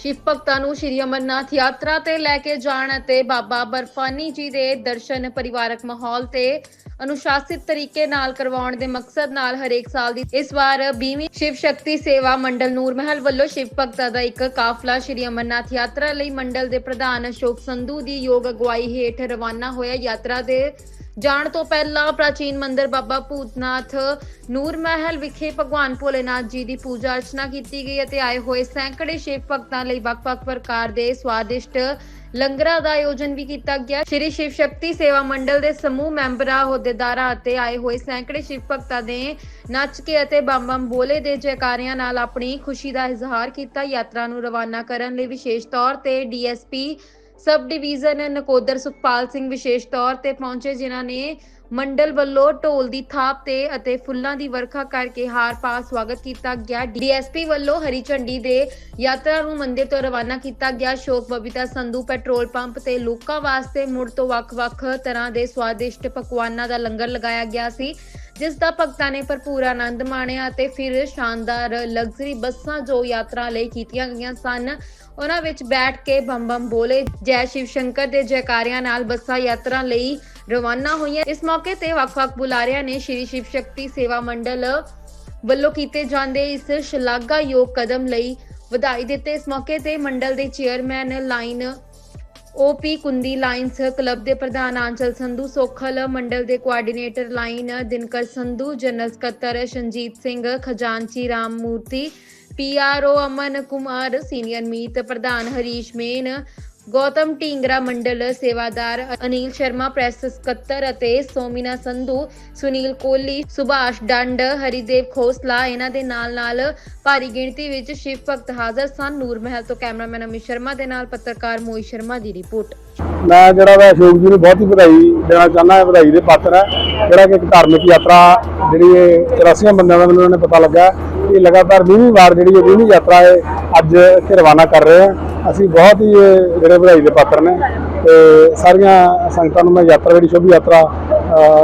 ਸ਼ਿਵ ਭਗਤਾਂ ਨੂੰ ਸ਼੍ਰੀ ਅਮਰਨਾਥ ਯਾਤਰਾ ਤੇ ਲੈ ਕੇ ਜਾਣ ਅਤੇ ਬਾਬਾ ਬਰਫਾਨੀ ਜੀ ਦੇ ਦਰਸ਼ਨ ਪਰਿਵਾਰਕ ਮਾਹੌਲ ਤੇ ਅਨੁਸ਼ਾਸਿਤ ਤਰੀਕੇ ਨਾਲ ਕਰਵਾਉਣ ਦੇ ਮਕਸਦ ਨਾਲ ਹਰੇਕ ਸਾਲ ਦੀ ਇਸ ਵਾਰ 20ਵੀਂ ਸ਼ਿਵ ਸ਼ਕਤੀ ਸੇਵਾ ਮੰਡਲ ਨੂਰ ਮਹਿਲ ਵੱਲੋਂ ਸ਼ਿਵ ਭਗਤਾਂ ਦਾ ਇੱਕ ਕਾਫਲਾ ਸ਼੍ਰੀ ਅਮਰਨਾਥ ਯਾਤਰਾ ਲਈ ਮੰਡਲ ਦੇ ਪ੍ਰਧਾਨ ਅਸ਼ੋਕ ਸੰਧੂ ਦੀ ਯੋਗ ਅਗਵਾਈ ਹੇਠ ਰਵਾਨਾ ਹੋਇਆ। ਯਾਤਰਾ ਦੇ ਜਾਣ ਤੋਂ ਪਹਿਲਾਂ ਪ੍ਰਾਚੀਨ ਮੰਦਿਰ ਬਾਬਾ ਭੂਤਨਾਥ ਨੂਰ ਮਹਿਲ ਵਿਖੇ ਭਗਵਾਨ ਭੋਲੇਨਾਥ ਜੀ ਦੀ ਪੂਜਾ ਅਰਚਨਾ ਕੀਤੀ ਗਈ ਅਤੇ ਆਏ ਹੋਏ ਸੈਂਕੜੇ ਸ਼ਿਵ ਭਗਤਾਂ ਲਈ ਵੱਖ-ਵੱਖ ਪ੍ਰਕਾਰ ਦੇ ਸਵਾਦਿਸ਼ਟ ਲੰਗਰਾਂ ਦਾ ਆਯੋਜਨ ਵੀ ਕੀਤਾ ਗਿਆ। ਸ਼੍ਰੀ ਸ਼ਿਵ ਸ਼ਕਤੀ ਸੇਵਾ ਮੰਡਲ ਦੇ ਸਮੂਹ ਮੈਂਬਰਾਂ, ਅਹੁਦੇਦਾਰਾਂ ਅਤੇ ਆਏ ਹੋਏ ਸੈਂਕੜੇ ਸ਼ਿਵ ਭਗਤਾਂ ਦੇ ਨੱਚ ਕੇ ਅਤੇ ਬੰਮ ਬੰਮ ਬੋਲੇ ਦੇ ਜੈਕਾਰਿਆਂ ਨਾਲ ਆਪਣੀ ਖੁਸ਼ੀ ਦਾ ਇਜ਼ਹਾਰ ਕੀਤਾ। ਯਾਤਰਾ ਨੂੰ ਰਵਾਨਾ ਕਰਨ ਲਈ ਵਿਸ਼ੇਸ਼ ਤੌਰ ਤੇ DSP sub division Nakodar Sukhpal Singh ਵਿਸ਼ੇਸ਼ ਤੌਰ ਤੇ ਪਹੁੰਚੇ, ਜਿਨ੍ਹਾਂ ਨੇ ਮੰਡਲ ਵੱਲੋਂ ਢੋਲ ਦੀ ਥਾਪ ਤੇ ਅਤੇ ਫੁੱਲਾਂ ਦੀ ਵਰਖਾ ਕਰਕੇ ਹਾਰ ਪਾ ਸਵਾਗਤ ਕੀਤਾ ਗਿਆ। ਡੀਐਸਪੀ ਵੱਲੋਂ ਹਰੀ ਝੰਡੀ ਦੇ ਯਾਤਰਾ ਨੂੰ ਮੰਦਿਰ ਤੋਂ ਰਵਾਨਾ ਕੀਤਾ ਗਿਆ। ਸ਼ੋਕ ਬਬੀਤਾ ਸੰਧੂ ਪੈਟਰੋਲ ਪੰਪ ਤੇ ਲੋਕਾਂ ਵਾਸਤੇ ਮੁੜ ਤੋਂ ਵੱਖ-ਵੱਖ ਤਰ੍ਹਾਂ ਦੇ ਸਵਾਦਿਸ਼ਟ ਪਕਵਾਨਾਂ ਦਾ ਲੰਗਰ ਲਗਾਇਆ ਗਿਆ ਸੀ। ਜਿਸ ਦਾ ਭਗਤਾਂ ਨੇ ਭਰਪੂਰ ਆਨੰਦ ਮਾਣਿਆ ਅਤੇ ਫਿਰ ਸ਼ਾਨਦਾਰ ਲਗਜ਼ਰੀ ਬੱਸਾਂ ਜੋ ਯਾਤਰਾ ਲਈ ਕੀਤੀਆਂ ਗਈਆਂ ਸਨ, ਉਹਨਾਂ ਵਿੱਚ ਬੈਠ ਕੇ ਬੰਮ ਬੰਮ ਬੋਲੇ। ਜੈ ਸ਼ਿਵ ਸ਼ੰਕਰ ਦੇ ਜੈਕਾਰਿਆਂ ਨਾਲ ਬੱਸਾਂ ਯਾਤਰਾ ਲਈ ਰਵਾਨਾ ਹੋਈਆਂ। ਇਸ ਮੌਕੇ ਤੇ ਵੱਖ-ਵੱਖ ਬੁਲਾਰਿਆਂ ਨੇ ਸ਼੍ਰੀ ਸ਼ਿਵ ਸ਼ਕਤੀ ਸੇਵਾ ਮੰਡਲ ਵੱਲੋਂ ਕੀਤੇ ਜਾਂਦੇ ਇਸ ਸ਼ਲਾਘਾਯੋਗ ਕਦਮ ਲਈ ਵਧਾਈ ਦਿੱਤੇ। ਇਸ ਮੌਕੇ ਤੇ ਮੰਡਲ ਦੇ chairman lion OP Kundi lions club ਦੇ ਪ੍ਰਧਾਨ ਆਂਚਲ ਸੰਧੂ, ਸੋਖਲ ਮੰਡਲ ਦੇ coordinator lion Dinkar Sandhu, general ਸਕੱਤਰ ਸੰਜੀਤ ਸਿੰਘ, ਖਜ਼ਾਨਚੀ ਰਾਮ ਮੂਰਤੀ ਪੀਆਰਓ ਅਮਨ ਕੁਮਾਰ, ਸੀਨੀਅਰ ਮੀਤ ਪ੍ਰਧਾਨ ਹਰੀਸ਼ ਮੇਨ ਗੌਤਮ ਢੀਂਗਰਾ ਮੰਡਲ ਸੇਵਾਦਾਰ ਅਨਿਲ ਸ਼ਰਮਾ, ਪ੍ਰੈਸ ਸਕੱਤਰ ਅਤੇ ਸੋਮਿਨਾ ਸੰਧੂ, ਸੁਨੀਲ ਕੋਹਲੀ, ਸੁਭਾਸ਼ ਡੰਡ, ਹਰੀਦੇਵ ਖੋਸਲਾ, ਇਹਨਾਂ ਦੇ ਨਾਲ ਨਾਲ ਭਾਰੀ ਗਿਣਤੀ ਵਿੱਚ ਸ਼ਿਵ ਭਗਤ ਹਾਜ਼ਰ ਸਨ। ਨੂਰ ਮਹਿਲ ਤੋਂ ਕੈਮਰਾਮੈਨ ਅਮਿਤ ਸ਼ਰਮਾ ਦੇ ਨਾਲ ਪੱਤਰਕਾਰ ਮੋਹਿਤ ਸ਼ਰਮਾ ਦੀ ਰਿਪੋਰਟ। ਮੈਂ ਜਿਹੜਾ ਵਾ ਅਸ਼ੋਕ ਜੀ ਨੂੰ ਬਹੁਤ ਹੀ ਵਧਾਈ ਦੇਣਾ ਚਾਹੁੰਦਾ ਵਧਾਈ ਦੇ ਪਾਤਰ ਹੈ। ਜਿਹੜਾ ਕਿ ਇੱਕ ਧਾਰਮਿਕ ਯਾਤਰਾ ਜਿਹੜੀ ਇਹ 84 ਬੰਦਿਆਂ ਦਾ ਮੈਨੂੰ ਉਹਨੇ ਪਤਾ ਲੱਗਾ ਕਿ ਲਗਾਤਾਰ 20ਵੀਂ ਵਾਰ ਜਿਹੜੀ ਇਹ 20ਵੀਂ ਯਾਤਰਾ ਹੈ ਅੱਜ ਇੱਥੇ ਰਵਾਨਾ ਕਰ ਰਹੇ ਹਾਂ। ਅਸੀਂ ਬਹੁਤ ਹੀ ਜਿਹੜੇ ਵਧਾਈ ਦੇ ਪਾਤਰ ਨੇ ਤੇ ਸਾਰੀਆਂ ਸੰਗਤਾਂ ਨੂੰ ਮੈਂ ਯਾਤਰਾ ਜਿਹੜੀ ਸ਼ੁਭ ਯਾਤਰਾ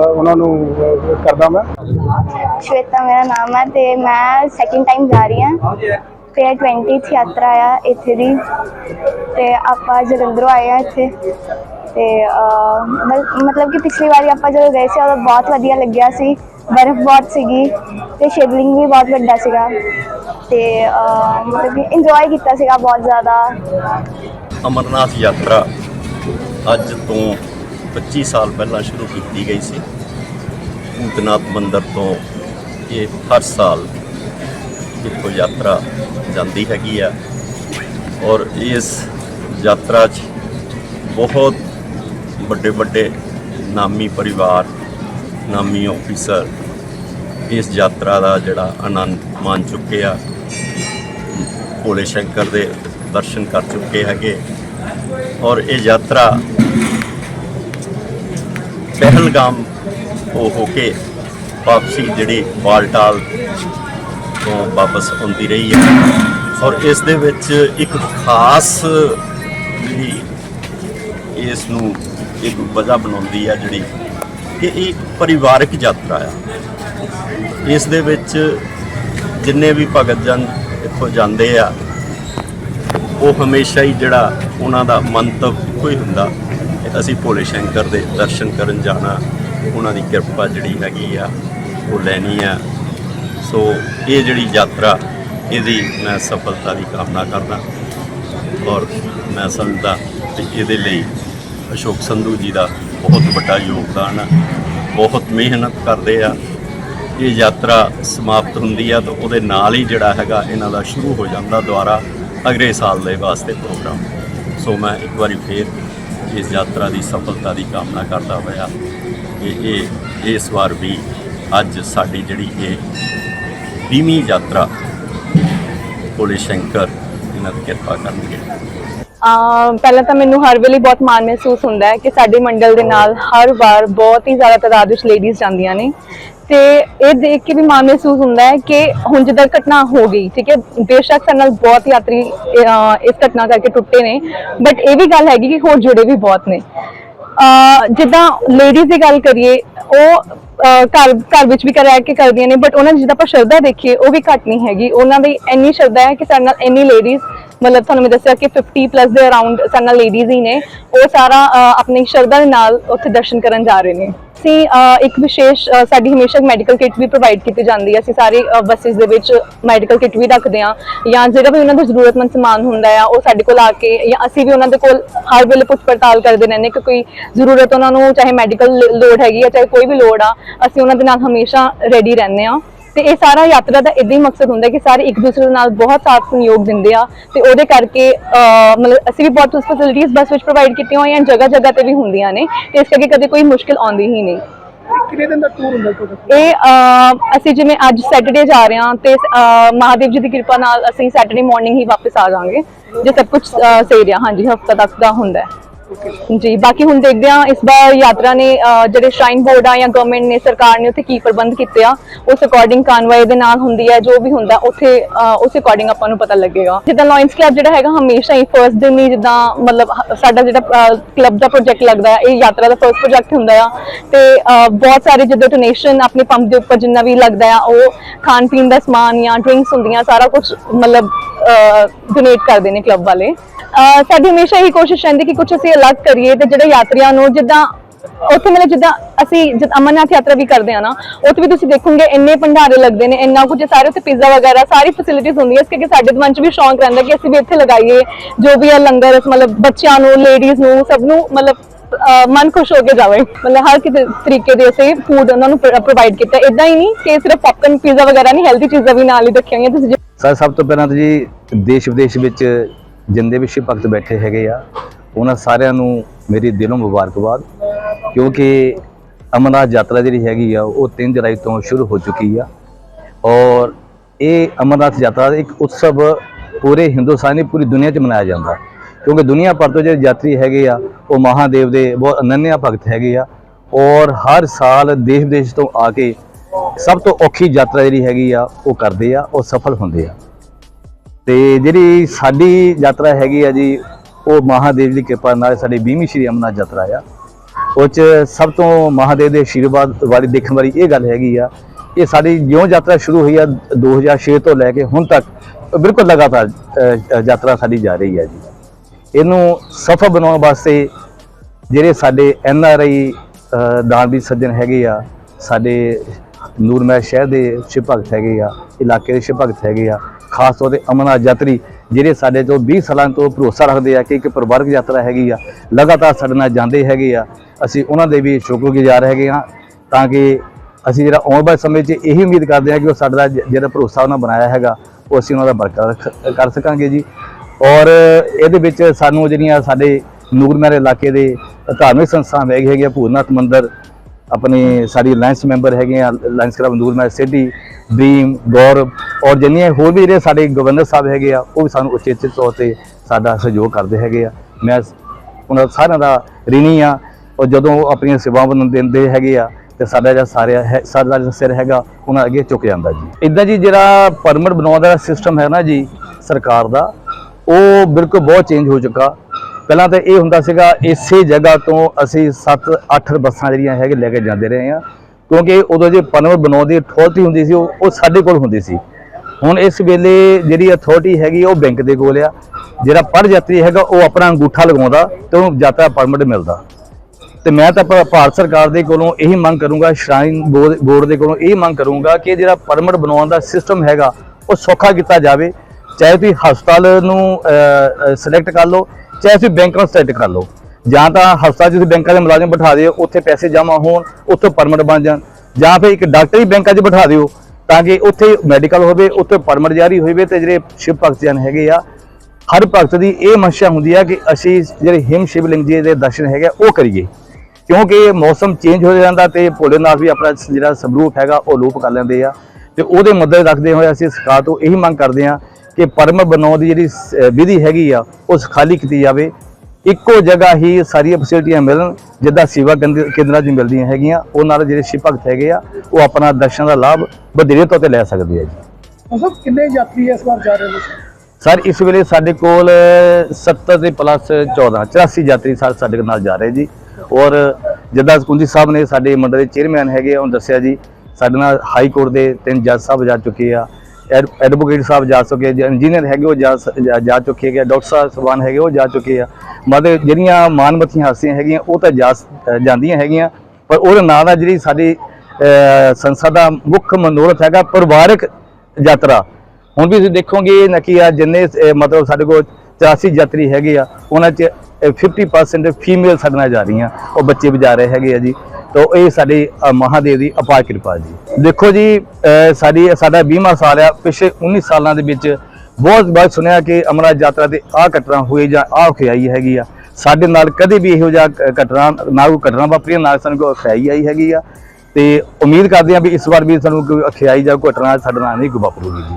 ਉਹਨਾਂ ਨੂੰ ਕਰਦਾ ਮੈਂ। ਸ਼ਵੇਤਾ ਮੇਰਾ ਨਾਮ ਹੈ ਤੇ ਮੈਂ ਸੈਕਿੰਡ ਟਾਈਮ ਜਾ ਰਹੀ ਹਾਂ। ਤੇ 20th ਯਾਤਰਾ ਆ ਇੱਥੇ ਦੀ। ਤੇ ਆਪਾਂ ਜਲੰਧਰੋਂ ਆਏ ਆ ਇੱਥੇ। ਤੇ ਮਤਲਬ ਕਿ ਪਿਛਲੀ ਵਾਰੀ ਆਪਾਂ ਜਦੋਂ ਗਏ ਸੀ, ਉਦੋਂ ਬਹੁਤ ਵਧੀਆ ਲੱਗਿਆ ਸੀ। ਬਰਫ਼ ਬਹੁਤ ਸੀਗੀ ਤੇ ਸ਼ਿਵਲਿੰਗ ਵੀ ਬਹੁਤ ਵੱਡਾ ਸੀਗਾ ਤੇ ਮਤਲਬ ਕਿ ਇੰਜੋਏ ਕੀਤਾ ਸੀਗਾ ਬਹੁਤ ਜ਼ਿਆਦਾ। ਅਮਰਨਾਥ ਯਾਤਰਾ ਅੱਜ ਤੋਂ 25 ਸਾਲ ਪਹਿਲਾਂ ਸ਼ੁਰੂ ਕੀਤੀ ਗਈ ਸੀ। ਭੂਤਨਾਥ ਮੰਦਿਰ ਤੋਂ ਇਹ ਹਰ ਸਾਲ ਇੱਥੋਂ ਯਾਤਰਾ ਜਾਂਦੀ ਹੈਗੀ ਆ ਔਰ ਇਸ ਯਾਤਰਾ 'ਚ ਬਹੁਤ ਵੱਡੇ ਵੱਡੇ ਨਾਮੀ ਪਰਿਵਾਰ ਨਾਮੀ ਆਫੀਸਰ ਇਸ ਯਾਤਰਾ ਦਾ ਜਿਹੜਾ ਆਨੰਦ ਮਾਣ ਚੁੱਕੇ ਆ। ਭੋਲੇ ਸ਼ੰਕਰ ਦੇ ਦਰਸ਼ਨ ਕਰ ਚੁੱਕੇ ਹੈਗੇ। ਔਰ ਇਹ ਯਾਤਰਾ ਪਹਿਲਗਾਮ ਹੋ ਹੋ ਕੇ ਵਾਪਸੀ ਜਿਹੜੀ ਬਾਲਟਾਲ ਤੋਂ ਵਾਪਸ ਆਉਂਦੀ ਰਹੀ ਹੈ। ਔਰ ਇਸ ਦੇ ਵਿੱਚ ਇੱਕ ਖਾਸ ਜਿਹੜੀ ਇਸ ਨੂੰ ਇੱਕ ਵਜ੍ਹਾ ਬਣਾਉਂਦੀ ਹੈ ਜਿਹੜੀ ਕਿ ਇਹ ਇੱਕ ਪਰਿਵਾਰਕ ਯਾਤਰਾ ਆ। ਇਸ ਦੇ ਵਿੱਚ ਜਿੰਨੇ ਵੀ ਭਗਤ ਜਨ ਇੱਥੋਂ ਜਾਂਦੇ ਆ, ਉਹ ਹਮੇਸ਼ਾ ਹੀ ਜਿਹੜਾ ਉਹਨਾਂ ਦਾ ਮੰਤਵ ਇੱਕੋ ਹੀ ਹੁੰਦਾ, ਕਿ ਅਸੀਂ ਭੋਲੇ ਸ਼ੰਕਰ ਦੇ ਦਰਸ਼ਨ ਕਰਨ ਜਾਣਾ, ਉਹਨਾਂ ਦੀ ਕਿਰਪਾ ਜਿਹੜੀ ਹੈਗੀ ਆ, ਉਹ ਲੈਣੀ ਆ। ਸੋ ਇਹ ਜਿਹੜੀ ਯਾਤਰਾ, ਇਹਦੀ ਮੈਂ ਸਫਲਤਾ ਦੀ ਕਾਮਨਾ ਕਰਦਾ। ਔਰ ਮੈਂ ਸਮਝਦਾ ਕਿ ਇਹਦੇ ਲਈ ਅਸ਼ੋਕ ਸੰਧੂ ਜੀ ਦਾ ਬਹੁਤ ਵੱਡਾ ਯੋਗਦਾਨ ਆ। ਬਹੁਤ ਮਿਹਨਤ ਕਰਦੇ ਆ। ਇਹ ਯਾਤਰਾ ਸਮਾਪਤ ਹੁੰਦੀ ਆ ਤਾਂ ਉਹਦੇ ਨਾਲ ਹੀ ਜਿਹੜਾ ਹੈਗਾ ਇਹਨਾਂ ਦਾ ਸ਼ੁਰੂ ਹੋ ਜਾਂਦਾ ਦੁਆਰਾ ਅਗਲੇ ਸਾਲ ਦੇ ਵਾਸਤੇ ਪ੍ਰੋਗਰਾਮ। ਸੋ ਮੈਂ ਇੱਕ ਵਾਰੀ ਫੇਰ ਇਸ ਯਾਤਰਾ ਦੀ ਸਫਲਤਾ ਦੀ ਕਾਮਨਾ ਕਰਦਾ ਹੋਇਆ ਕਿ ਇਹ, ਇਸ ਵਾਰ ਵੀ ਅੱਜ ਸਾਡੀ ਜਿਹੜੀ ਇਹ 20ਵੀਂ ਯਾਤਰਾ ਕੋਲੇ ਸ਼ੰਕਰ ਇਹਨਾਂ ਦੀ ਕਿਰਪਾ ਕਰਨਗੇ। ਪਹਿਲਾਂ ਤਾਂ ਮੈਨੂੰ ਹਰ ਵੇਲੇ ਬਹੁਤ ਮਾਣ ਮਹਿਸੂਸ ਹੁੰਦਾ ਹੈ ਕਿ ਸਾਡੇ ਮੰਡਲ ਦੇ ਨਾਲ ਹਰ ਵਾਰ ਬਹੁਤ ਹੀ ਜ਼ਿਆਦਾ ਤਾਦਾਦ ਵਿੱਚ ਲੇਡੀਜ਼ ਜਾਂਦੀਆਂ ਨੇ। ਤੇ ਇਹ ਦੇਖ ਕੇ ਵੀ ਮਾਣ ਮਹਿਸੂਸ ਹੁੰਦਾ ਹੈ ਕਿ ਹੁਣ ਜਿੱਦਾਂ ਘਟਨਾ ਹੋ ਗਈ, ਠੀਕ ਹੈ, ਬੇਸ਼ੱਕ ਸਾਡੇ ਨਾਲ ਬਹੁਤ ਯਾਤਰੀ ਇਸ ਘਟਨਾ ਕਰਕੇ ਟੁੱਟੇ ਨੇ। ਬਟ ਇਹ ਵੀ ਗੱਲ ਹੈਗੀ ਕਿ ਹੋਰ ਜੁੜੇ ਵੀ ਬਹੁਤ ਨੇ। ਜਿੱਦਾਂ ਲੇਡੀਜ਼ ਦੀ ਗੱਲ ਕਰੀਏ, ਉਹ ਘਰ ਘਰ ਵਿੱਚ ਵੀ ਕਰ ਰਹਿ ਕੇ ਕਰਦੀਆਂ ਨੇ ਬਟ ਉਹਨਾਂ ਦੀ ਜਿੱਦਾਂ ਆਪਾਂ ਸ਼ਰਧਾ ਦੇਖੀਏ, ਉਹ ਵੀ ਘੱਟ ਨਹੀਂ ਹੈਗੀ। ਉਹਨਾਂ ਦੀ ਇੰਨੀ ਸ਼ਰਧਾ ਹੈ ਕਿ ਸਾਡੇ ਨਾਲ ਇੰਨੀ ਲੇਡੀਜ਼ ਮਤਲਬ ਤੁਹਾਨੂੰ ਮੈਂ ਦੱਸਿਆ ਕਿ 50 ਪਲੱਸ ਦੇ ਅਰਾਊਂਡ ਸਾਡੇ ਨਾਲ ਲੇਡੀਜ਼ ਹੀ ਨੇ, ਉਹ ਸਾਰਾ ਆਪਣੀ ਸ਼ਰਧਾ ਦੇ ਨਾਲ ਉੱਥੇ ਦਰਸ਼ਨ ਕਰਨ ਜਾ ਰਹੇ ਨੇ। ਅਸੀਂ ਇੱਕ ਵਿਸ਼ੇਸ਼ ਸਾਡੀ ਹਮੇਸ਼ਾ ਮੈਡੀਕਲ ਕਿੱਟ ਵੀ ਪ੍ਰੋਵਾਈਡ ਕੀਤੀ ਜਾਂਦੀ ਹੈ। ਅਸੀਂ ਸਾਰੇ ਬੱਸਿਸ ਦੇ ਵਿੱਚ ਮੈਡੀਕਲ ਕਿੱਟ ਵੀ ਰੱਖਦੇ ਹਾਂ। ਜਾਂ ਜਿਹੜਾ ਵੀ ਉਹਨਾਂ ਦਾ ਜ਼ਰੂਰਤਮੰਦ ਸਮਾਨ ਹੁੰਦਾ ਆ ਉਹ ਸਾਡੇ ਕੋਲ ਆ ਕੇ ਜਾਂ ਅਸੀਂ ਵੀ ਉਹਨਾਂ ਦੇ ਕੋਲ ਹਰ ਵੇਲੇ ਪੁੱਛ ਪੜਤਾਲ ਕਰਦੇ ਰਹਿੰਦੇ ਕਿ ਕੋਈ ਜ਼ਰੂਰਤ ਉਹਨਾਂ ਨੂੰ, ਚਾਹੇ ਮੈਡੀਕਲ ਲੋੜ ਹੈਗੀ ਆ ਚਾਹੇ ਕੋਈ ਵੀ ਲੋੜ ਆ, ਅਸੀਂ ਉਹਨਾਂ ਦੇ ਨਾਲ ਹਮੇਸ਼ਾ ਰੈਡੀ ਰਹਿੰਦੇ ਆ ਤੇ ਇਹ ਸਾਰਾ ਯਾਤਰਾ ਦਾ ਇਦਾਂ ਹੀ ਮਕਸਦ ਹੁੰਦਾ ਕਿ ਸਾਰੇ ਇੱਕ ਦੂਸਰੇ ਨਾਲ ਬਹੁਤ ਸਾਥ ਸਹਿਯੋਗ ਦਿੰਦੇ ਆ ਤੇ ਉਹਦੇ ਕਰਕੇ ਮਤਲਬ ਅਸੀਂ ਵੀ ਬਹੁਤ ਫੈਸਿਲਿਟੀਆਂ ਬੱਸ ਵਿੱਚ ਪ੍ਰੋਵਾਈਡ ਕੀਤੀਆਂ ਹੋਈਆਂ ਜਗ੍ਹਾ ਜਗ੍ਹਾ ਤੇ ਵੀ ਹੁੰਦੀਆਂ ਨੇ ਤੇ ਇਸ ਕਰਕੇ ਕਦੇ ਕੋਈ ਮੁਸ਼ਕਿਲ ਆਉਂਦੀ ਹੀ ਨਹੀਂ। ਕਿੰਨੇ ਦਿਨ ਦਾ ਟੂਰ ਹੁੰਦਾ ਤੁਹਾਡਾ? ਇਹ ਅਸੀਂ ਜਿਵੇਂ ਅੱਜ ਸੈਟਰਡੇ ਜਾ ਰਹੇ ਹਾਂ ਤੇ ਮਹਾਦੇਵ ਜੀ ਦੀ ਕਿਰਪਾ ਨਾਲ ਅਸੀਂ ਸੈਟਰਡੇ ਮਾਰਨਿੰਗ ਹੀ ਵਾਪਸ ਆ ਜਾਵਾਂਗੇ ਜੇ ਸਭ ਕੁਝ ਸਹੀ ਰਿਹਾ। ਹਾਂਜੀ ਹਫਤਾ ਤੱਕ ਦਾ ਹੁੰਦਾ ਹੈ। ਜੀ, ਬਾਕੀ ਹੁਣ ਦੇਖਦੇ ਹਾਂ, ਇਸ ਵਾਰ ਯਾਤਰਾ ਨੇ ਜਿਹੜੇ ਸ਼ਰਾਈਨ ਬੋਰਡ ਆ ਜਾਂ ਗਵਰਨਮੈਂਟ ਨੇ, ਸਰਕਾਰ ਨੇ ਉੱਥੇ ਕੀ ਪ੍ਰਬੰਧ ਕੀਤੇ ਆ, ਉਸ ਅਕੋਰਡਿੰਗ ਕਾਨਵਾਈ ਦੇ ਨਾਲ ਹੁੰਦੀ ਹੈ, ਜੋ ਵੀ ਹੁੰਦਾ, ਉੱਥੇ ਉਸ ਅਕੋਰਡਿੰਗ ਆਪਾਂ ਨੂੰ ਪਤਾ ਲੱਗੇਗਾ। ਜਿੱਦਾਂ ਲਾਇਨਸ ਕਲੱਬ ਜਿਹੜਾ ਹੈਗਾ, ਹਮੇਸ਼ਾ ਹੀ ਫਰਸਟ ਦਿਨ ਹੀ ਜਿੱਦਾਂ, ਮਤਲਬ ਸਾਡਾ ਜਿਹੜਾ ਕਲੱਬ ਦਾ ਪ੍ਰੋਜੈਕਟ ਲੱਗਦਾ ਹੈ, ਇਹ ਯਾਤਰਾ ਦਾ ਫਰਸਟ ਪ੍ਰੋਜੈਕਟ ਹੁੰਦਾ ਆ। ਤੇ ਬਹੁਤ ਸਾਰੇ ਜਿੱਦਾਂ ਡੋਨੇਸ਼ਨ ਆਪਣੇ ਪੰਪ ਦੇ ਉੱਪਰ ਜਿੰਨਾ ਵੀ ਲੱਗਦਾ ਆ, ਉਹ ਖਾਣ ਪੀਣ ਦਾ ਸਮਾਨ ਜਾਂ ਡਰਿੰਕਸ ਹੁੰਦੀਆਂ, ਸਾਰਾ ਕੁਝ ਮਤਲਬ ਡੋਨੇਟ ਕਰਦੇ ਨੇ ਕਲੱਬ ਵਾਲੇ। ਸਾਡੀ ਹਮੇਸ਼ਾ ਇਹੀ ਕੋਸ਼ਿਸ਼ ਰਹਿੰਦੀ ਕਿ ਕੁਝ ਅਸੀਂ ਅਲੱਗ ਕਰੀਏ ਤੇ ਜਿਹੜੇ ਯਾਤਰੀਆਂ ਨੂੰ ਜਿੱਦਾਂ ਉੱਥੇ ਮਤਲਬ ਜਿੱਦਾਂ ਅਸੀਂ ਜਦ ਅਮਰਨਾਥ ਯਾਤਰਾ ਵੀ ਕਰਦੇ ਆ ਨਾ ਉੱਥੇ ਵੀ ਤੁਸੀਂ ਦੇਖੋਗੇ ਇੰਨੇ ਭੰਡਾਰੇ ਲੱਗਦੇ ਨੇ, ਇੰਨਾ ਕੁਝ ਸਾਰੇ ਉੱਥੇ ਪੀਜ਼ਾ ਵਗੈਰਾ, ਸਾਰੀ ਫੈਸਿਲਿਟੀਆਂ ਹੁੰਦੀਆਂ ਇਸ ਕਰਕੇ ਸਾਡੇ ਮਨ 'ਚ ਵੀ ਸ਼ੌਂਕ ਰਹਿੰਦਾ ਕਿ ਅਸੀਂ ਵੀ ਇੱਥੇ ਲਗਾਈਏ, ਜੋ ਵੀ ਆ ਲੰਗਰ, ਮਤਲਬ ਬੱਚਿਆਂ ਨੂੰ ਲੇਡੀਜ਼ ਨੂੰ, ਸਭ ਨੂੰ ਮਤਲਬ ਮਨ ਖੁਸ਼ ਹੋ ਕੇ ਜਾਵੇ। ਮਤਲਬ ਹਰ ਕਿਸੇ ਤਰੀਕੇ ਦੇ ਅਸੀਂ ਫੂਡ ਉਹਨਾਂ ਨੂੰ ਪ੍ਰੋਵਾਈਡ ਕੀਤਾ। ਇਦਾਂ ਹੀ ਨਹੀਂ ਕਿ ਸਿਰਫ ਪੌਪਕਨ ਪੀਜ਼ਾ ਵਗੈਰਾ ਨਹੀਂ ਹੈਲਦੀ ਚੀਜ਼ਾਂ ਵੀ ਨਾਲ ਹੀ ਰੱਖੀਆਂ ਹੋਈਆਂ। ਤੁਸੀਂ ਸਰ, ਸਭ ਤੋਂ ਪਹਿਲਾਂ ਤਾਂ ਜੀ, ਦੇਸ਼ ਵਿਦੇਸ਼ ਵਿੱਚ ਜਿੰਦੇ ਵੀ ਸ਼ਿਵ ਭਗਤ ਬੈਠੇ ਹੈਗੇ ਆ, ਉਹਨਾਂ ਸਾਰਿਆਂ ਨੂੰ ਮੇਰੀ ਦਿਲੋਂ ਮੁਬਾਰਕਬਾਦ, ਕਿਉਂਕਿ ਅਮਰਨਾਥ ਯਾਤਰਾ ਜਿਹੜੀ ਹੈਗੀ ਆ, ਉਹ 3 ਜੁਲਾਈ ਤੋਂ ਸ਼ੁਰੂ ਹੋ ਚੁੱਕੀ ਆ। ਔਰ ਇਹ ਅਮਰਨਾਥ ਯਾਤਰਾ ਇੱਕ ਉਤਸਵ ਪੂਰੇ ਹਿੰਦੁਸਤਾਨ ਦੀ ਪੂਰੀ ਦੁਨੀਆ 'ਚ ਮਨਾਇਆ ਜਾਂਦਾ। ਕਿਉਂਕਿ ਦੁਨੀਆ ਭਰ ਤੋਂ ਜਿਹੜੇ ਯਾਤਰੀ ਹੈਗੇ ਆ, ਉਹ ਮਹਾਦੇਵ ਦੇ ਬਹੁਤ ਅਨੰਨਿਆ ਭਗਤ ਹੈਗੇ ਆ ਔਰ ਹਰ ਸਾਲ ਦੇਸ਼ ਵਿਦੇਸ਼ ਤੋਂ ਆ ਕੇ ਸਭ ਤੋਂ ਔਖੀ ਯਾਤਰਾ ਜਿਹੜੀ ਹੈਗੀ ਆ, ਉਹ ਕਰਦੇ ਆ, ਉਹ ਸਫਲ ਹੁੰਦੇ ਆ। ਤੇ ਜਿਹੜੀ ਸਾਡੀ ਯਾਤਰਾ ਹੈਗੀ ਆ ਜੀ, ਉਹ ਮਹਾਦੇਵ ਦੀ ਕਿਰਪਾ ਨਾਲ ਸਾਡੀ 20ਵੀਂ ਸ਼੍ਰੀ ਅਮਰਨਾਥ ਯਾਤਰਾ ਆ। ਉਹ 'ਚ ਸਭ ਤੋਂ ਮਹਾਦੇਵ ਦੇ ਆਸ਼ੀਰਵਾਦ ਵਾਲੀ ਦੇਖਣ ਵਾਲੀ ਇਹ ਗੱਲ ਹੈਗੀ ਆ, ਇਹ ਸਾਡੀ ਜਿਉਂ ਯਾਤਰਾ ਸ਼ੁਰੂ ਹੋਈ ਆ 2006 ਤੋਂ ਲੈ ਕੇ ਹੁਣ ਤੱਕ, ਬਿਲਕੁਲ ਲਗਾਤਾਰ ਯਾਤਰਾ ਸਾਡੀ ਜਾ ਰਹੀ ਹੈ ਜੀ। ਇਹਨੂੰ ਸਫਲ ਬਣਾਉਣ ਵਾਸਤੇ ਜਿਹੜੇ ਸਾਡੇ ਐਨ ਆਰ ਆਈ ਦਾਨਵੀ ਸੱਜਣ ਹੈਗੇ ਆ, ਸਾਡੇ ਨੂਰਮਹਿ ਸ਼ਹਿਰ ਦੇ ਸ਼ਿਵ ਭਗਤ ਹੈਗੇ ਆ, ਇਲਾਕੇ ਦੇ ਸ਼ਿਵ ਭਗਤ ਹੈਗੇ ਆ, ਖਾਸ ਤੌਰ ਤੇ ਅਮਰਨਾਥ ਯਾਤਰੀ, ਜਿਹੜੇ ਸਾਡੇ ਤੋਂ 20 ਸਾਲਾਂ ਤੋਂ ਭਰੋਸਾ ਰੱਖਦੇ ਆ ਕਿ ਇੱਕ ਪਰਿਵਾਰਕ ਯਾਤਰਾ ਹੈਗੀ ਆ, ਲਗਾਤਾਰ ਸਾਡੇ ਨਾਲ ਜਾਂਦੇ ਹੈਗੇ ਆ, ਅਸੀਂ ਉਹਨਾਂ ਦੇ ਵੀ ਸ਼ੁਕਰਗੁਜ਼ਾਰ ਹੈਗੇ ਆ, ਤਾਂ ਕਿ ਅਸੀਂ ਜਿਹੜਾ ਆਉਣ ਵਾਲੇ ਸਮੇਂ 'ਚ ਇਹੀ ਉਮੀਦ ਕਰਦੇ ਹਾਂ ਕਿ ਉਹ ਸਾਡਾ ਜਿਹੜਾ ਭਰੋਸਾ ਉਹਨਾਂ ਬਣਾਇਆ ਹੈਗਾ, ਉਹ ਅਸੀਂ ਉਹਨਾਂ ਦਾ ਬਰਕਰਾਰ ਰੱਖ- ਕਰ ਸਕਾਂਗੇ ਜੀ। ਔਰ ਇਹਦੇ ਵਿੱਚ ਸਾਨੂੰ ਜਿਹੜੀਆਂ ਸਾਡੇ ਨੂਰਮਹਿਰ ਇਲਾਕੇ ਦੇ ਧਾਰਮਿਕ ਸੰਸਥਾਵਾਂ ਹੈਗੇ ਹੈਗੇ ਆ, ਭੂਰਨਾਥ ਮੰਦਿਰ ਆਪਣੇ ਸਾਡੀ ਅਲਾਈਅੰਸ ਮੈਂਬਰ ਹੈਗੇ ਆ alliance club Nurmahal city dream Gaurav ਔਰ ਜਿੰਨੀਆਂ ਹੋਰ ਵੀ ਜਿਹੜੇ ਸਾਡੇ ਗਵਰਨਰ ਸਾਹਿਬ ਹੈਗੇ ਆ ਉਹ ਵੀ ਸਾਨੂੰ ਉਚੇਚਿਤ ਤੌਰ ਤੇ ਸਾਡਾ ਸਹਿਯੋਗ ਕਰਦੇ ਹੈਗੇ ਆ। ਮੈਂ ਉਹਨਾਂ ਸਾਰਿਆਂ ਦਾ ਰਿਣੀ ਆ ਔਰ ਜਦੋਂ ਉਹ ਆਪਣੀਆਂ ਸੇਵਾਵਾਂ ਦਿੰਦੇ ਹੈਗੇ ਆ ਤੇ ਸਾਡਾ ਜਿਹੜਾ ਸਾਰਿਆ ਹੈ ਸਾਡਾ ਜਿਹੜਾ ਸਿਰ ਹੈਗਾ ਉਹਨਾਂ ਅੱਗੇ ਚੁੱਕ ਜਾਂਦਾ ਜੀ। ਇਦਾਂ ਜੀ ਜਿਹੜਾ ਪਰਮਿਟ ਬਣਾਉਣ ਦਾ ਸਿਸਟਮ ਹੈ ਨਾ ਜੀ ਸਰਕਾਰ ਦਾ ਉਹ ਬਿਲਕੁਲ ਬਹੁਤ ਚੇਂਜ ਹੋ ਚੁੱਕਾ। ਪਹਿਲਾਂ ਤਾਂ ਇਹ ਹੁੰਦਾ ਸੀਗਾ, ਇਸੇ ਜਗ੍ਹਾ ਤੋਂ ਅਸੀਂ 7-8 ਬੱਸਾਂ ਜਿਹੜੀਆਂ ਹੈਗੇ ਲੈ ਕੇ ਜਾਂਦੇ ਰਹੇ ਆ ਕਿਉਂਕਿ ਉਦੋਂ ਜੇ ਪਰਮਿਟ ਬਣਾਉਣ ਦੀ ਅਥਾਰਟੀ ਹੁੰਦੀ ਸੀ, ਉਹ ਉਹ ਸਾਡੇ ਕੋਲ ਹੁੰਦੀ ਸੀ। ਹੁਣ ਇਸ ਵੇਲੇ ਜਿਹੜੀ ਅਥਾਰਟੀ ਹੈਗੀ, ਉਹ ਬੈਂਕ ਦੇ ਕੋਲ ਆ। ਜਿਹੜਾ ਪਰ ਯਾਤਰੀ ਹੈਗਾ, ਉਹ ਆਪਣਾ ਅੰਗੂਠਾ ਲਗਾਉਂਦਾ ਤੇ ਉਹਨੂੰ ਯਾਤਰਾ ਪਰਮਿਟ ਮਿਲਦਾ। ਤੇ ਮੈਂ ਤਾਂ ਭਾਰਤ ਸਰਕਾਰ ਦੇ ਕੋਲੋਂ ਇਹੀ ਮੰਗ ਕਰੂੰਗਾ ਸ਼ਰਾਈਨ ਬੋਰਡ ਬੋਰਡ ਦੇ ਕੋਲੋਂ ਇਹ ਮੰਗ ਕਰੂੰਗਾ ਕਿ ਜਿਹੜਾ ਪਰਮਿਟ ਬਣਾਉਣ ਦਾ ਸਿਸਟਮ ਹੈਗਾ, ਉਹ ਸੌਖਾ ਕੀਤਾ ਜਾਵੇ। ਚਾਹੇ ਤੁਸੀਂ ਹਸਪਤਾਲ ਨੂੰ ਸਿਲੈਕਟ ਕਰ ਲਓ ਚਾਹੇ ਤੁਸੀਂ ਬੈਂਕ ਨੂੰ ਸਿਲੈਕਟ ਕਰ ਲਓ। ਜਾਂ ਤਾਂ ਹਸਪਤਾਲ 'ਚ ਤੁਸੀਂ ਬੈਂਕਾਂ ਦੇ ਮੁਲਾਜ਼ਮ ਬਿਠਾ ਦਿਓ ਉੱਥੇ ਪੈਸੇ ਜਮ੍ਹਾਂ ਹੋਣ ਉੱਥੋਂ ਪਰਮਿਟ ਬਣ ਜਾਣ। ਜਾਂ ਫਿਰ ਇੱਕ ਡਾਕਟਰੀ ਬੈਂਕਾਂ 'ਚ ਬਿਠਾ ਦਿਓ ਤਾਂ ਕਿ ਉੱਥੇ ਮੈਡੀਕਲ ਹੋਵੇ ਉੱਥੇ ਪਰਮਿਟ ਜਾਰੀ ਹੋਵੇ ਤੇ ਜਿਹੜੇ ਸ਼ਿਵ ਭਗਤ ਜਨ ਹੈਗੇ ਆ ਹਰ ਭਗਤ ਦੀ ਇਹ ਮਨਸ਼ਾ ਹੁੰਦੀ ਆ ਕਿ ਅਸੀਂ ਜਿਹੜੇ ਹਿਮ ਸ਼ਿਵਲਿੰਗ ਜੀ ਦੇ ਦਰਸ਼ਨ ਹੈਗੇ ਆ, ਉਹ ਕਰੀਏ। ਕਿਉਂਕਿ ਮੌਸਮ ਚੇਂਜ ਹੋ ਜਾਂਦਾ ਤੇ ਭੋਲੇਨਾਥ ਵੀ ਆਪਣਾ ਜਿਹੜਾ ਸਵਰੂਪ ਹੈਗਾ ਉਹ ਲੋਪ ਕਰ ਲੈਂਦੇ ਆ। ਤੇ ਉਹਦੇ ਮੱਦੇ ਰੱਖਦੇ ਹੋਏ ਅਸੀਂ ਸਰਕਾਰ ਤੋਂ ਇਹੀ ਮੰਗ ਕਰਦੇ ਆ ਕਿ ਪਰਮ ਬਣਾਉਣ ਦੀ ਜਿਹੜੀ ਵਿਧੀ ਹੈਗੀ ਆ ਉਹ ਖਾਲੀ ਕੀਤੀ ਜਾਵੇ। ਇੱਕੋ ਜਗ੍ਹਾ ਹੀ ਸਾਰੀਆਂ ਫੈਸਿਲਿਟੀਆਂ ਮਿਲਣ ਜਿੱਦਾਂ ਸੇਵਾ ਕੇਂਦਰ- 'ਚ ਮਿਲਦੀਆਂ ਹੈਗੀਆਂ ਉਹ ਨਾਲ ਜਿਹੜੇ ਸ਼ਿਵ ਭਗਤ ਹੈਗੇ ਆ ਉਹ ਆਪਣਾ ਦਰਸ਼ਨ ਦਾ ਲਾਭ ਵਧੇਰੇ ਤੌਰ ਤੇ ਲੈ ਸਕਦੇ ਆ ਜੀ। ਮਤਲਬ ਕਿੰਨੇ ਯਾਤਰੀ ਇਸ ਵਾਰ ਜਾ ਰਹੇ ਨੇ? ਸਰ ਇਸ ਵੇਲੇ ਸਾਡੇ ਕੋਲ 70 ਤੇ ਪਲੱਸ 14 84 ਯਾਤਰੀ ਸਰ ਸਾਡੇ ਨਾਲ ਜਾ ਰਹੇ ਜੀ। ਔਰ ਜਿੱਦਾਂ ਕੁੰਜੀ ਸਾਹਿਬ ਨੇ ਸਾਡੇ ਮੰਡਲ ਦੇ ਚੇਅਰਮੈਨ ਹੈਗੇ ਆ ਉਹਨੂੰ ਦੱਸਿਆ ਜੀ ਸਾਡੇ ਨਾਲ ਹਾਈ ਕੋਰਟ ਦੇ ਤਿੰਨ ਜੱਜ ਸਾਹਿਬ ਜਾ ਚੁੱਕੇ ਆ। ਐਡਵੋਕੇਟ ਸਾਹਿਬ ਜਾ ਚੁੱਕੇ ਇੰਜੀਨੀਅਰ ਹੈਗੇ ਉਹ ਜਾ ਜਾ- ਚੁੱਕੇ ਹੈਗੇ ਡਾਕਟਰ ਸਾਹਿਬ ਸਬਾਨ ਹੈਗੇ ਉਹ ਜਾ ਚੁੱਕੇ ਆ। ਮਤਲਬ ਜਿਹੜੀਆਂ ਮਾਨਮਤੀਆਂ ਹਸਤੀਆਂ ਹੈਗੀਆਂ ਉਹ ਤਾਂ ਜਾ ਜਾਂਦੀਆਂ ਹੈਗੀਆਂ ਪਰ ਉਹਦੇ ਨਾਲ ਨਾਲ ਜਿਹੜੀ ਸਾਡੀ ਅ, ਸੰਸਥਾ ਦਾ ਮੁੱਖ ਮਨੋਰਥ ਹੈਗਾ ਪਰਿਵਾਰਕ ਯਾਤਰਾ। ਹੁਣ ਵੀ ਤੁਸੀਂ ਦੇਖੋਗੇ ਨਾ ਕਿ ਆ ਜਿੰਨੇ ਮਤਲਬ ਸਾਡੇ ਕੋਲ 84 ਯਾਤਰੀ ਹੈਗੇ ਆ ਉਹਨਾਂ 'ਚ ਅ, 50% ਫੀਮੇਲ ਸਾਡੇ ਨਾਲ ਜਾ ਰਹੀਆਂ ਉਹ ਬੱਚੇ ਵੀ ਜਾ ਰਹੇ ਹੈਗੇ ਆ ਜੀ। ਤਾਂ ਇਹ ਸਾਡੇ ਅ, ਮਹਾਦੇਵ ਦੀ ਅਪਾਰ ਕਿਰਪਾ ਜੀ। ਦੇਖੋ ਜੀ ਸਾਡੀ ਸਾਡਾ 20ਵਾਂ ਸਾਲ ਆ। ਪਿਛਲੇ 19 ਸਾਲਾਂ ਦੇ ਵਿੱਚ ਬਹੁਤ ਵਾਰ ਸੁਣਿਆ ਕਿ ਅਮਰਨਾਥ ਯਾਤਰਾ ਤੇ ਆਹ ਘਟਨਾ ਹੋਈ ਜਾਂ ਆਹ ਖਿਆਈ ਹੈਗੀ ਆ। ਸਾਡੇ ਨਾਲ ਕਦੇ ਵੀ ਇਹੋ ਜਿਹਾ ਘਟਨਾ ਨਾ ਕੋਈ ਘਟਨਾ ਵਾਪਰੀ ਨਾ ਸਾਨੂੰ ਕੋਈ ਖਿਆਈ ਆਈ ਹੈਗੀ ਆ। ਤੇ ਉਮੀਦ ਕਰਦੇ ਹਾਂ ਵੀ ਇਸ ਵਾਰ ਵੀ ਸਾਨੂੰ ਕੋਈ ਖਿਆਈ ਜਾਂ ਕੋਈ ਘਟਨਾ ਸਾਡੇ ਨਾਲ ਨਹੀਂ ਕੋਈ ਵਾਪਰੂਗੀ ਜੀ।